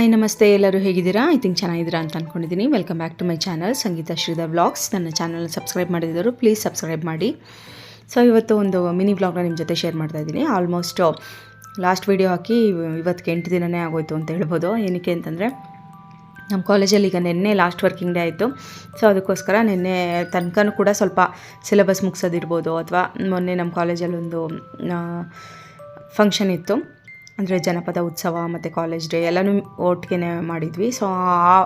Hi ನಮಸ್ತೆ. ಎಲ್ಲರೂ ಹೇಗಿದ್ದೀರಾ? ಐ ಥಿಂಕ್ ಚೆನ್ನಾಗಿದ್ದೀರಾ ಅಂತ ಅಂದ್ಕೊಂಡಿದ್ದೀನಿ welcome back to my channel Sangeetha Sridhar vlogs ನನ್ನ ಚಾನಲ್ ಸಬ್ಸ್ಕ್ರೈಬ್ ಮಾಡಿದವರು ಪ್ಲೀಸ್ ಸಬ್ಸ್ಕ್ರೈಬ್ ಮಾಡಿ. ಸೊ ಇವತ್ತು ಒಂದು ಮಿನಿ ವ್ಲಾಗ್ನ ನಿಮ್ಮ ಜೊತೆ ಶೇರ್ ಮಾಡ್ತಾ ಇದ್ದೀನಿ. ಆಲ್ಮೋಸ್ಟ್ ಲಾಸ್ಟ್ ವೀಡಿಯೋ ಹಾಕಿ ಇವತ್ತಿಗೆ ಎಂಟು ದಿನನೇ ಆಗೋಯ್ತು ಅಂತ ಹೇಳ್ಬೋದು. ಏನಕ್ಕೆ ಅಂತಂದರೆ ನಮ್ಮ ಕಾಲೇಜಲ್ಲಿ ಈಗ ನಿನ್ನೆ ಲಾಸ್ಟ್ ವರ್ಕಿಂಗ್ ಡೇ ಆಯಿತು. ಸೊ ಅದಕ್ಕೋಸ್ಕರ ನಿನ್ನೆ ತನಕನೂ ಕೂಡ ಸ್ವಲ್ಪ ಸಿಲೆಬಸ್ ಮುಗಿಸೋದಿರ್ಬೋದು. ಅಥವಾ ಮೊನ್ನೆ ನಮ್ಮ ಕಾಲೇಜಲ್ಲಿ ಒಂದು ಫಂಕ್ಷನ್ ಇತ್ತು. ಅಂದರೆ ಜನಪದ ಉತ್ಸವ ಮತ್ತು ಕಾಲೇಜ್ ಡೇ ಎಲ್ಲನೂ ಒಟ್ಟಿಗೆ ಮಾಡಿದ್ವಿ. ಸೊ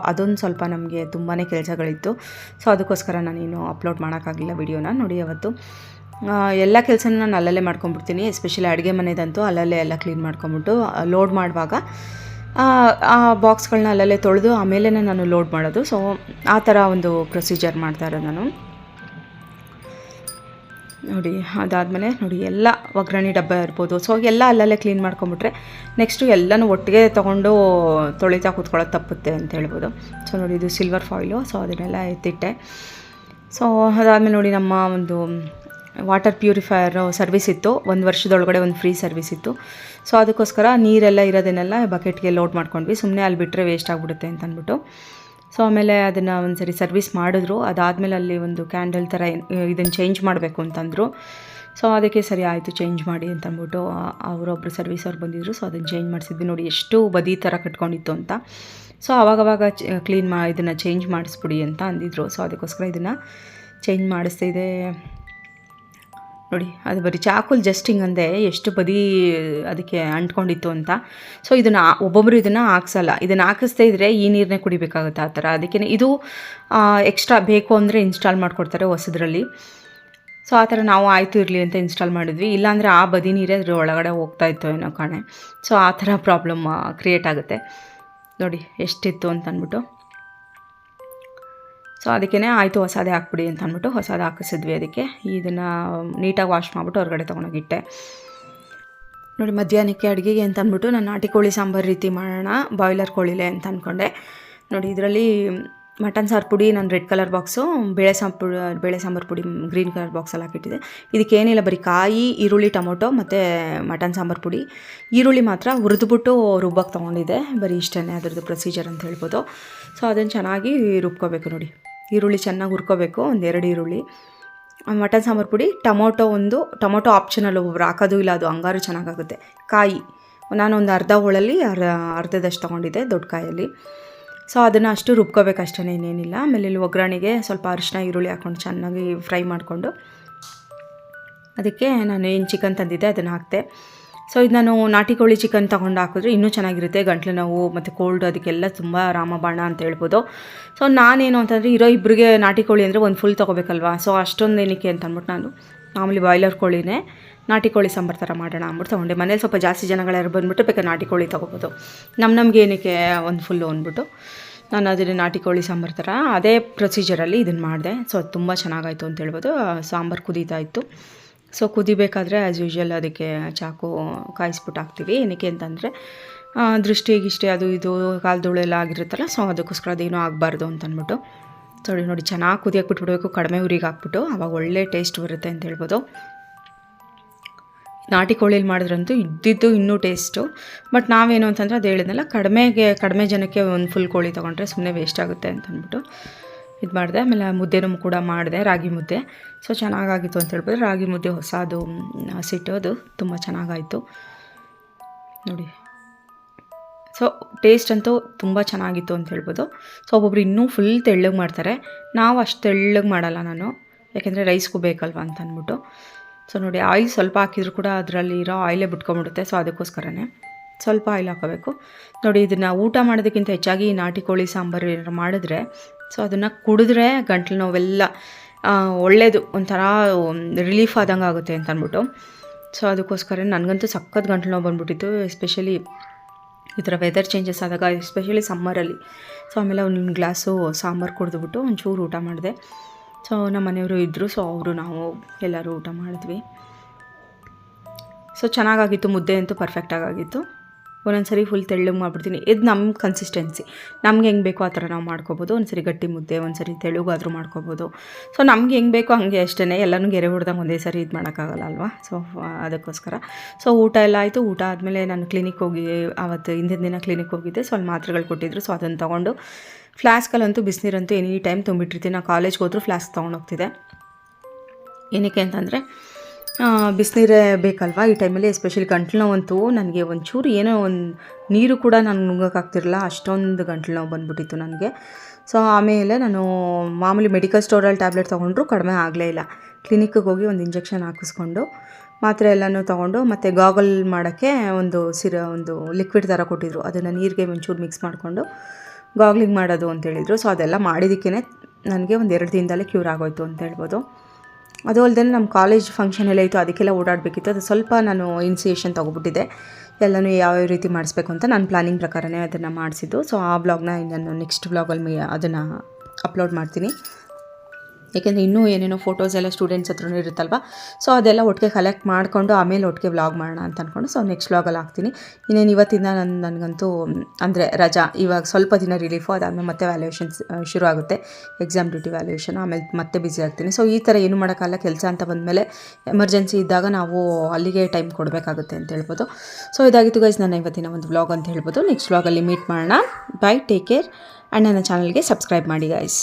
ಅದೊಂದು ಸ್ವಲ್ಪ ನಮಗೆ ತುಂಬಾ ಕೆಲಸಗಳಿತ್ತು. ಸೊ ಅದಕ್ಕೋಸ್ಕರ ನಾನೇನು ಅಪ್ಲೋಡ್ ಮಾಡೋಕ್ಕಾಗಲಿಲ್ಲ ವಿಡಿಯೋನ ನೋಡಿ ಅವತ್ತು. ಎಲ್ಲ ಕೆಲಸನ ನಾನು ಅಲ್ಲಲ್ಲೇ ಮಾಡ್ಕೊಂಬಿಡ್ತೀನಿ ಎಸ್ಪೆಷಲಿ ಅಡುಗೆ ಮನೆದಂತೂ ಅಲ್ಲಲ್ಲೇ ಎಲ್ಲ ಕ್ಲೀನ್ ಮಾಡ್ಕೊಂಬಿಟ್ಟು ಲೋಡ್ ಮಾಡುವಾಗ ಆ, ಆ ಬಾಕ್ಸ್ಗಳನ್ನ ಅಲ್ಲಲ್ಲೇ ತೊಳೆದು ಆಮೇಲೆ ನಾನು ಲೋಡ್ ಮಾಡೋದು. ಸೊ ಆ ಥರ ಒಂದು ಪ್ರೊಸೀಜರ್ ಮಾಡ್ತಾ ಇರೋದು ನಾನು. ನೋಡಿ, ಅದಾದಮೇಲೆ ನೋಡಿ, ಎಲ್ಲ ಒಗ್ಗರಣೆ ಡಬ್ಬ ಇರ್ಬೋದು. ಸೊ ಎಲ್ಲ ಅಲ್ಲಲ್ಲೇ ಕ್ಲೀನ್ ಮಾಡ್ಕೊಂಬಿಟ್ರೆ ನೆಕ್ಸ್ಟು ಎಲ್ಲನೂ ಒಟ್ಟಿಗೆ ತೊಗೊಂಡು ತೊಳಿತಾ ಕೂತ್ಕೊಳ್ಳೋದು ತಪ್ಪುತ್ತೆ ಅಂತ ಹೇಳ್ಬೋದು. ಸೊ ನೋಡಿ, ಇದು ಸಿಲ್ವರ್ ಫಾಯ್ಲು ಸೊ ಅದನ್ನೆಲ್ಲ ಎತ್ತಿಟ್ಟೆ. ಸೊ ಅದಾದಮೇಲೆ ನೋಡಿ, ನಮ್ಮ ಒಂದು ವಾಟರ್ ಪ್ಯೂರಿಫೈಯರ್ ಸರ್ವಿಸ್ ಇತ್ತು. ಒಂದು ವರ್ಷದೊಳಗಡೆ ಒಂದು ಫ್ರೀ ಸರ್ವಿಸ್ ಇತ್ತು. ಸೊ ಅದಕ್ಕೋಸ್ಕರ ನೀರೆಲ್ಲ ಇರೋದನ್ನೆಲ್ಲ ಬಕೆಟ್ಗೆ ಲೋಡ್ ಮಾಡ್ಕೊಂಡ್ವಿ. ಸುಮ್ಮನೆ ಅಲ್ಲಿ ಬಿಟ್ಟರೆ ವೇಸ್ಟ್ ಆಗಿಬಿಡುತ್ತೆ ಅಂತ ಅಂದ್ಬಿಟ್ಟು ಸೊ ಆಮೇಲೆ ಅದನ್ನು ಒಂದು ಸರಿ ಸರ್ವಿಸ್ ಮಾಡಿದ್ರು. ಅದಾದಮೇಲೆ ಅಲ್ಲಿ ಒಂದು ಕ್ಯಾಂಡಲ್ ಥರ ಇದನ್ನು ಚೇಂಜ್ ಮಾಡಬೇಕು ಅಂತಂದರು. ಸೊ ಅದಕ್ಕೆ ಸರಿ ಆಯಿತು ಚೇಂಜ್ ಮಾಡಿ ಅಂತಂದ್ಬಿಟ್ಟು ಅವರೊಬ್ಬರು ಸರ್ವಿಸ್ ಅವ್ರು ಬಂದಿದ್ದರು ಸೊ ಅದನ್ನು ಚೇಂಜ್ ಮಾಡಿಸಿದ್ವಿ. ನೋಡಿ, ಎಷ್ಟು ಬದಿ ಥರ ಕಟ್ಕೊಂಡಿತ್ತು ಅಂತ. ಸೊ ಅವಾಗವಾಗ ಕ್ಲೀನ್ ಮಾ, ಇದನ್ನು ಚೇಂಜ್ ಮಾಡಿಸ್ಬಿಡಿ ಅಂತ ಅಂದಿದ್ರು. ಸೊ ಅದಕ್ಕೋಸ್ಕರ ಇದನ್ನು ಚೇಂಜ್ ಮಾಡಿಸ್ತಾ ಇದೆ ನೋಡಿ, ಅದು ಬರೀ ಚಾಕುಲ್ ಜಸ್ಟ್ ಹಿಂಗಂದೆ ಎಷ್ಟು ಬದಿ ಅದಕ್ಕೆ ಅಂಟ್ಕೊಂಡಿತ್ತು ಅಂತ. ಸೊ ಇದನ್ನು ಒಬ್ಬೊಬ್ಬರು ಇದನ್ನು ಹಾಕ್ಸಲ್ಲ. ಇದನ್ನು ಹಾಕಿಸ್ತಾ ಇದ್ದರೆ ಈ ನೀರನ್ನೇ ಕುಡಿಬೇಕಾಗುತ್ತೆ ಆ ಥರ. ಅದಕ್ಕೆ ಇದು ಎಕ್ಸ್ಟ್ರಾ ಬೇಕು ಅಂದರೆ ಇನ್ಸ್ಟಾಲ್ ಮಾಡಿಕೊಡ್ತಾರೆ ಹೊಸದ್ರಲ್ಲಿ. ಸೊ ಆ ಥರ ನಾವು ಆಯಿತು ಇರಲಿ ಅಂತ ಇನ್ಸ್ಟಾಲ್ ಮಾಡಿದ್ವಿ. ಇಲ್ಲಾಂದರೆ ಆ ಬದಿ ನೀರೇ ಅದ್ರ ಒಳಗಡೆ ಹೋಗ್ತಾ ಇತ್ತು ಏನೋ ಕಾಣೆ. ಸೊ ಆ ಥರ ಪ್ರಾಬ್ಲಮ್ ಕ್ರಿಯೇಟ್ ಆಗುತ್ತೆ. ನೋಡಿ, ಎಷ್ಟಿತ್ತು ಅಂತ ಅಂದ್ಬಿಟ್ಟು. ಸೊ ಅದಕ್ಕೇ ಆಯಿತು, ಹೊಸದೇ ಹಾಕ್ಬಿಡಿ ಅಂತ ಅಂದ್ಬಿಟ್ಟು ಹೊಸದು ಹಾಕಿಸಿದ್ವಿ ಅದಕ್ಕೆ. ಇದನ್ನು ನೀಟಾಗಿ ವಾಶ್ ಮಾಡಿಬಿಟ್ಟು ಹೊರಗಡೆ ತೊಗೊಂಡೋಗಿಟ್ಟೆ. ನೋಡಿ, ಮಧ್ಯಾಹ್ನಕ್ಕೆ ಅಡುಗೆಗೆ ಅಂತ ಅಂದ್ಬಿಟ್ಟು ನಾನು ನಾಟಿ ಕೋಳಿ ಸಾಂಬಾರು ರೀತಿ ಮಾಡೋಣ ಬಾಯ್ಲರ್ ಕೋಳಿಲೆ ಅಂತ ಅಂದ್ಕೊಂಡೆ ನೋಡಿ, ಇದರಲ್ಲಿ ಮಟನ್ ಸಾರು ಪುಡಿ, ನಾನು ರೆಡ್ ಕಲರ್ ಬಾಕ್ಸು ಬೇಳೆ ಸಾಂಬಾರು ಬೇಳೆ ಸಾಂಬಾರು ಪುಡಿ ಗ್ರೀನ್ ಕಲರ್ ಬಾಕ್ಸಲ್ಲಿ ಹಾಕಿಟ್ಟಿದೆ ಇದಕ್ಕೇನಿಲ್ಲ, ಬರೀ ಕಾಯಿ, ಈರುಳ್ಳಿ, ಟೊಮೊಟೊ ಮತ್ತು ಮಟನ್ ಸಾಂಬಾರು ಪುಡಿ. ಈರುಳ್ಳಿ ಮಾತ್ರ ಹುರಿದ್ಬಿಟ್ಟು ರುಬ್ಬಕ್ಕೆ ತೊಗೊಂಡಿದ್ದೆ. ಬರೀ ಇಷ್ಟನೇ ಅದರದ್ದು ಪ್ರೊಸೀಜರ್ ಅಂತ ಹೇಳ್ಬೋದು. ಸೊ ಅದನ್ನು ಚೆನ್ನಾಗಿ ರುಬ್ಕೋಬೇಕು ನೋಡಿ. ಈರುಳ್ಳಿ ಚೆನ್ನಾಗಿ ಹುರ್ಕೋಬೇಕು, ಒಂದು ಎರಡು ಈರುಳ್ಳಿ. ಮಟನ್ ಸಾಂಬಾರು ಪುಡಿ, ಟೊಮೊಟೊ ಒಂದು, ಟೊಮೊಟೊ ಆಪ್ಷನಲ್ ಒಬ್ಬೊಬ್ರು ಹಾಕೋದು ಇಲ್ಲ, ಅದು ಹಂಗಾರು ಚೆನ್ನಾಗಾಗುತ್ತೆ. ಕಾಯಿ, ನಾನೊಂದು ಅರ್ಧ ಹೋಳಲ್ಲಿ ಅರ್ಧ, ಅರ್ಧದಷ್ಟು ತೊಗೊಂಡಿದ್ದೆ ದೊಡ್ಡ ಕಾಯಲ್ಲಿ. ಸೊ ಅದನ್ನು ಅಷ್ಟು ರುಬ್ಕೋಬೇಕು ಅಷ್ಟೇ ಇನ್ನೇನಿಲ್ಲ. ಆಮೇಲೆ ಇಲ್ಲಿ ಒಗ್ಗರಣೆಗೆ ಸ್ವಲ್ಪ ಅರಿಶಿನ ಈರುಳ್ಳಿ ಹಾಕ್ಕೊಂಡು ಚೆನ್ನಾಗಿ ಫ್ರೈ ಮಾಡಿಕೊಂಡು, ಅದಕ್ಕೆ ನಾನು ಏನು ಚಿಕನ್ ತಂದಿದ್ದೆ ಅದನ್ನು ಹಾಕ್ತೆ. ಸೊ ಇದು ನಾನು ನಾಟಿ ಕೋಳಿ ಚಿಕನ್ ತೊಗೊಂಡು ಹಾಕಿದ್ರೆ ಇನ್ನೂ ಚೆನ್ನಾಗಿರುತ್ತೆ. ಗಂಟ್ಲು ನೋವು ಮತ್ತು ಕೋಲ್ಡ್ ಅದಕ್ಕೆಲ್ಲ ತುಂಬ ರಾಮಬಾಣ ಅಂತ ಹೇಳ್ಬೋದು. ಸೊ ನಾನೇನು ಅಂತಂದರೆ ಇರೋ ಇಬ್ಬರಿಗೆ ನಾಟಿ ಕೋಳಿ ಅಂದರೆ ಒಂದು ಫುಲ್ ತೊಗೋಬೇಕಲ್ವಾ? ಸೊ ಅಷ್ಟೊಂದು ಏನಕ್ಕೆ ಅಂತ ಅಂದ್ಬಿಟ್ಟು ನಾನು ಮಾಮೂಲಿ ಬಾಯ್ಲರ್ ಕೋಳಿನೇ ನಾಟಿ ಕೋಳಿ ಸಾಂಬಾರು ಥರ ಮಾಡೋಣ ಅಂದ್ಬಿಟ್ಟು ತೊಗೊಂಡೆ. ಮನೇಲಿ ಸ್ವಲ್ಪ ಜಾಸ್ತಿ ಜನಗಳ್ಯಾರು ಬಂದುಬಿಟ್ಟು ಬೇಕಾದ್ರೆ ನಾಟಿ ಕೋಳಿ ತೊಗೋಬೋದು. ನಮ್ಮ ನಮಗೆ ಏನಕ್ಕೆ ಒಂದು ಫುಲ್ಲು ಅಂದ್ಬಿಟ್ಟು ನಾನು ಅದನ್ನು ನಾಟಿ ಕೋಳಿ ಸಾಂಬಾರು ಥರ ಅದೇ ಪ್ರೊಸೀಜರಲ್ಲಿ ಇದನ್ನು ಮಾಡಿದೆ. ಸೊ ಅದು ತುಂಬ ಚೆನ್ನಾಗಾಯಿತು ಅಂತ ಹೇಳ್ಬೋದು. ಸಾಂಬಾರು ಕುದೀತಾ ಇತ್ತು. ಸೊ ಕುದಿಬೇಕಾದ್ರೆ ಆ್ಯಸ್ ಯೂಶ್ವಲ್ ಅದಕ್ಕೆ ಚಾಕು ಕಾಯಿಸ್ಬಿಟ್ಟು ಹಾಕ್ತೀವಿ. ಏನಕ್ಕೆ ಅಂತಂದರೆ ದೃಷ್ಟಿ, ಗಿಷ್ಟಿ ಅದು ಇದು ಕಾಲದೊಳೆಲ್ಲ ಆಗಿರುತ್ತಲ್ಲ ಸೊ ಅದಕ್ಕೋಸ್ಕರ ಅದೇನೂ ಆಗಬಾರ್ದು ಅಂತಂದ್ಬಿಟ್ಟು. ನೋಡಿ ನೋಡಿ, ಚೆನ್ನಾಗಿ ಕುದಿಯಕ್ಕೆ ಬಿಟ್ಬಿಡ್ಬೇಕು. ಕಡಿಮೆ ಉರಿಗೆ ಹಾಕ್ಬಿಟ್ಟು ಆವಾಗ ಒಳ್ಳೆ ಟೇಸ್ಟ್ ಬರುತ್ತೆ ಅಂತ ಹೇಳ್ಬೋದು. ನಾಟಿ ಕೋಳಿಲಿ ಮಾಡಿದ್ರಂತೂ ಇದ್ದಿದ್ದು ಇನ್ನೂ ಟೇಸ್ಟು ಬಟ್ ನಾವೇನು ಅಂತಂದರೆ ಅದು ಹೇಳಿದ್ನಲ್ಲ, ಕಡಿಮೆಗೆ, ಕಡಿಮೆ ಜನಕ್ಕೆ ಒಂದು ಫುಲ್ ಕೋಳಿ ತೊಗೊಂಡ್ರೆ ಸುಮ್ಮನೆ ವೇಸ್ಟ್ ಆಗುತ್ತೆ ಅಂತ ಅಂದ್ಬಿಟ್ಟು ಇದು ಮಾಡಿದೆ ಆಮೇಲೆ ಮುದ್ದೆನೂ ಕೂಡ ಮಾಡಿದೆ, ರಾಗಿ ಮುದ್ದೆ. ಸೊ ಚೆನ್ನಾಗಾಗಿತ್ತು ಅಂತ ಹೇಳ್ಬೋದು. ರಾಗಿ ಮುದ್ದೆ ಹೊಸದು ಅದು ತುಂಬ ಚೆನ್ನಾಗಾಯಿತು. ನೋಡಿ. ಸೊ ಟೇಸ್ಟ್ ಅಂತೂ ತುಂಬ ಚೆನ್ನಾಗಿತ್ತು ಅಂತ ಹೇಳ್ಬೋದು. ಸೊ ಒಬ್ಬೊಬ್ರು ಇನ್ನೂ ಫುಲ್ ತೆಳ್ಳಗೆ ಮಾಡ್ತಾರೆ. ನಾವು ಅಷ್ಟು ತೆಳ್ಳಗೆ ಮಾಡಲ್ಲ ನಾನು. ಯಾಕೆಂದರೆ ರೈಸ್ಗೂ ಬೇಕಲ್ವ ಅಂತ ಅಂದ್ಬಿಟ್ಟು. ಸೊ ನೋಡಿ, ಆಯಿಲ್ ಸ್ವಲ್ಪ ಹಾಕಿದ್ರು ಕೂಡ ಅದರಲ್ಲಿ ಇರೋ ಆಯಿಲೇ ಬಿಟ್ಕೊಂಬಿಡುತ್ತೆ ಸೊ ಅದಕ್ಕೋಸ್ಕರನೇ. ಸ್ವಲ್ಪ ಆಯಿಲ್ ಹಾಕೋಬೇಕು. ನೋಡಿ, ಇದನ್ನು ಊಟ ಮಾಡೋದಕ್ಕಿಂತ ಹೆಚ್ಚಾಗಿ ನಾಟಿ ಕೋಳಿ ಸಾಂಬಾರು ಏನಾರು ಮಾಡಿದ್ರೆ, ಸೊ ಅದನ್ನು ಕುಡಿದ್ರೆ ಗಂಟ್ಲು ನೋವೆಲ್ಲ ಒಳ್ಳೆಯದು ಒಂಥರ ರಿಲೀಫ್ ಆದಂಗೆ ಆಗುತ್ತೆ ಅಂತ ಅಂದ್ಬಿಟ್ಟು ಸೊ ಅದಕ್ಕೋಸ್ಕರ ನನಗಂತೂ ಸಖತ್ ಗಂಟ್ಲು ನೋವು ಬಂದುಬಿಟ್ಟಿತ್ತು ಎಸ್ಪೆಷಲಿ ಈ ಥರ ವೆದರ್ ಚೇಂಜಸ್ ಆದಾಗ ಎಸ್ಪೆಷಲಿ ಸಮ್ಮರಲ್ಲಿ ಸೊ ಆಮೇಲೆ ಒಂದು ಗ್ಲಾಸು ಸಾಂಬಾರು ಕುಡಿದ್ಬಿಟ್ಟು ಒಂಚೂರು ಊಟ ಮಾಡಿದೆ. ಸೊ ನಮ್ಮ ಮನೆಯವರು ಇದ್ದರು ಸೊ ಅವರು, ನಾವು ಎಲ್ಲರೂ ಊಟ ಮಾಡಿದ್ವಿ. ಸೊ ಚೆನ್ನಾಗಾಗಿತ್ತು, ಮುದ್ದೆ ಅಂತೂ ಪರ್ಫೆಕ್ಟಾಗಿತ್ತು ಒಂದೊಂದು ಸರಿ ಫುಲ್ ತೆಳ್ಳಗೆ ಮಾಡಿಬಿಡ್ತೀನಿ. ಇದು ನಮ್ಮ ಕನ್ಸಿಸ್ಟೆನ್ಸಿ ನಮ್ಗೆ ಹೆಂಗೆ ಬೇಕೋ ಆ ಥರ ನಾವು ಮಾಡ್ಕೋಬೋದು. ಒಂದ್ಸರಿ ಗಟ್ಟಿ ಮುದ್ದೆ ಒಂದು ಸರಿ ತೆಳುಗಾದರೂ ಮಾಡ್ಕೋಬೋದು. ಸೊ ನಮ್ಗೆ ಹೆಂಗೆ ಬೇಕೋ ಹಂಗೆ ಅಷ್ಟೇ ಎಲ್ಲನೂ ಗೆರೆ ಹೊಡೆದಂಗೆ ಒಂದೇ ಸರಿ ಇದು ಮಾಡೋಕ್ಕಾಗಲ್ಲ ಅಲ್ವಾ? ಸೊ ಅದಕ್ಕೋಸ್ಕರ. ಸೊ ಊಟ ಎಲ್ಲ ಆಯಿತು. ಊಟ ಆದಮೇಲೆ ನಾನು ಕ್ಲಿನಿಕ್ ಹೋಗಿ ಆವತ್ತು ಹಿಂದಿನ ದಿನ ಕ್ಲಿನಿಕ್ ಹೋಗಿದ್ದೆ. ಸ್ವಲ್ಪ ಮಾತ್ರೆಗಳು ಕೊಟ್ಟಿದ್ರು. ಸೊ ಅದನ್ನು ತೊಗೊಂಡು ಫ್ಲಾಸ್ಕಲ್ಲಂತೂ ಬಿಸಿನೀರಂತೂ ಎನಿ ಟೈಮ್ ತುಂಬಿಟ್ಟಿರ್ತೀನಿ. ನಾನು ಕಾಲೇಜ್ಗೆ ಹೋದ್ರೂ ಫ್ಲಾಸ್ಕ್ ತೊಗೊಂಡೋಗ್ತಿದ್ದೆ ಏನಕ್ಕೆ ಅಂತಂದರೆ ಬಿಸಿನೀರೇ ಬೇಕಲ್ವಾ? ಈ ಟೈಮಲ್ಲಿ ಎಸ್ಪೆಷಲಿ ಗಂಟ್ಲು ನೋವಂತೂ ನನಗೆ ಒಂಚೂರು ಏನೋ ಒಂದು ನೀರು ಕೂಡ ನಾನು ನುಂಗೋಕ್ಕಾಗ್ತಿರಲಿಲ್ಲ ಅಷ್ಟೊಂದು ಗಂಟ್ಲು ನೋವು ಬಂದ್ಬಿಟ್ಟಿತ್ತು ನನಗೆ. ಸೊ ಆಮೇಲೆ ನಾನು ಮಾಮೂಲಿ ಮೆಡಿಕಲ್ ಸ್ಟೋರಲ್ಲಿ ಟ್ಯಾಬ್ಲೆಟ್ ತೊಗೊಂಡ್ರು ಕಡಿಮೆ ಆಗಲೇ ಇಲ್ಲ. ಕ್ಲಿನಿಕ್ಕಿಗೆ ಹೋಗಿ ಒಂದು ಇಂಜೆಕ್ಷನ್ ಹಾಕಿಸ್ಕೊಂಡು, ಮಾತ್ರೆ ಎಲ್ಲನೂ ತೊಗೊಂಡು ಮತ್ತು ಗಾಗಲ್ ಮಾಡೋಕ್ಕೆ ಒಂದು ಸಿರ, ಒಂದು ಲಿಕ್ವಿಡ್ ಥರ ಕೊಟ್ಟಿದ್ರು. ಅದನ್ನು ನೀರಿಗೆ ಒಂಚೂರು ಮಿಕ್ಸ್ ಮಾಡಿಕೊಂಡು ಗಾಗ್ಲಿಂಗ್ ಮಾಡೋದು ಅಂತ ಹೇಳಿದರು. ಸೊ ಅದೆಲ್ಲ ಮಾಡಿದ್ದಕ್ಕೇ ನನಗೆ ಒಂದು ಎರಡು ದಿನದಲ್ಲೇ ಕ್ಯೂರ್ ಆಗೋಯ್ತು ಅಂತ ಹೇಳ್ಬೋದು. ಅದು ಅಲ್ಲದೆ ನಮ್ಮ ಕಾಲೇಜ್ ಫಂಕ್ಷನ್ ಎಲ್ಲ ಇತ್ತು, ಅದಕ್ಕೆಲ್ಲ ಓಡಾಡಬೇಕಿತ್ತು. ಅದು ಸ್ವಲ್ಪ ನಾನು ಇನ್ಸಿಯೇಷನ್ ತೊಗೊಬಿಟ್ಟಿದ್ದೆ. ಎಲ್ಲನೂ ಯಾವ್ಯಾವ ರೀತಿ ಮಾಡಿಸ್ಬೇಕು ಅಂತ ನಾನು ಪ್ಲಾನಿಂಗ್ ಪ್ರಕಾರನೇ ಅದನ್ನು ಮಾಡಿಸಿದ್ದು. ಸೊ ಆ ಬ್ಲಾಗ್ನ ನಾನು ನೆಕ್ಸ್ಟ್ ಬ್ಲಾಗಲ್ಲಿ ಅದನ್ನು ಅಪ್ಲೋಡ್ ಮಾಡ್ತೀನಿ. ಏಕೆಂದರೆ ಇನ್ನೂ ಏನೇನೋ ಫೋಟೋಸ್ ಎಲ್ಲ ಸ್ಟೂಡೆಂಟ್ಸ್ ಹತ್ರನೂ ಇರುತ್ತಲ್ವ? ಸೊ ಅದೆಲ್ಲ ಒಟ್ಟಿಗೆ ಕಲೆಕ್ಟ್ ಮಾಡಿಕೊಂಡು ಆಮೇಲೆ ಒಟ್ಟಿಗೆ ವ್ಲಾಗ್ ಮಾಡೋಣ ಅಂತ ಅಂದ್ಕೊಂಡು ಸೊ ನೆಕ್ಸ್ಟ್ ವ್ಲಾಗಲ್ಲಿ ಹಾಕ್ತೀನಿ. ಇನ್ನೇನು ಇವತ್ತಿಂದ ನನ್ನ ನನಗಂತೂ, ಅಂದರೆ ರಜಾ, ಇವಾಗ ಸ್ವಲ್ಪ ದಿನ ರಿಲೀಫು ಅದಾದಮೇಲೆ ಮತ್ತೆ ವ್ಯಾಲ್ಯೂಯೇಷನ್ಸ್ ಶುರು ಆಗುತ್ತೆ ಎಕ್ಸಾಮ್ ಡ್ಯೂಟಿ ವ್ಯಾಲ್ಯೂಯೇಷನ್ ಆಮೇಲೆ ಮತ್ತೆ ಬ್ಯುಸಿ ಆಗ್ತೀನಿ. ಸೊ ಈ ಥರ ಏನು ಮಾಡೋಕ್ಕಲ್ಲ ಕೆಲಸ ಅಂತ ಬಂದಮೇಲೆ ಎಮರ್ಜೆನ್ಸಿ ಇದ್ದಾಗ ನಾವು ಅಲ್ಲಿಗೆ ಟೈಮ್ ಕೊಡಬೇಕಾಗುತ್ತೆ ಅಂತ ಹೇಳ್ಬೋದು. ಸೊ ಇದಾಗಿತ್ತು ಗೈಸ್ ನನ್ನ ಇವತ್ತಿನ ಒಂದು ವ್ಲಾಗ್ ಅಂತ ಹೇಳ್ಬೋದು. ನೆಕ್ಸ್ಟ್ ವ್ಲಾಗಲ್ಲಿ ಮೀಟ್ ಮಾಡೋಣ. ಬೈ ಟೇಕ್ ಕೇರ್ ಆ್ಯಂಡ್ ನನ್ನ ಚಾನಲ್ಗೆ ಸಬ್ಸ್ಕ್ರೈಬ್ ಮಾಡಿ ಗೈಸ್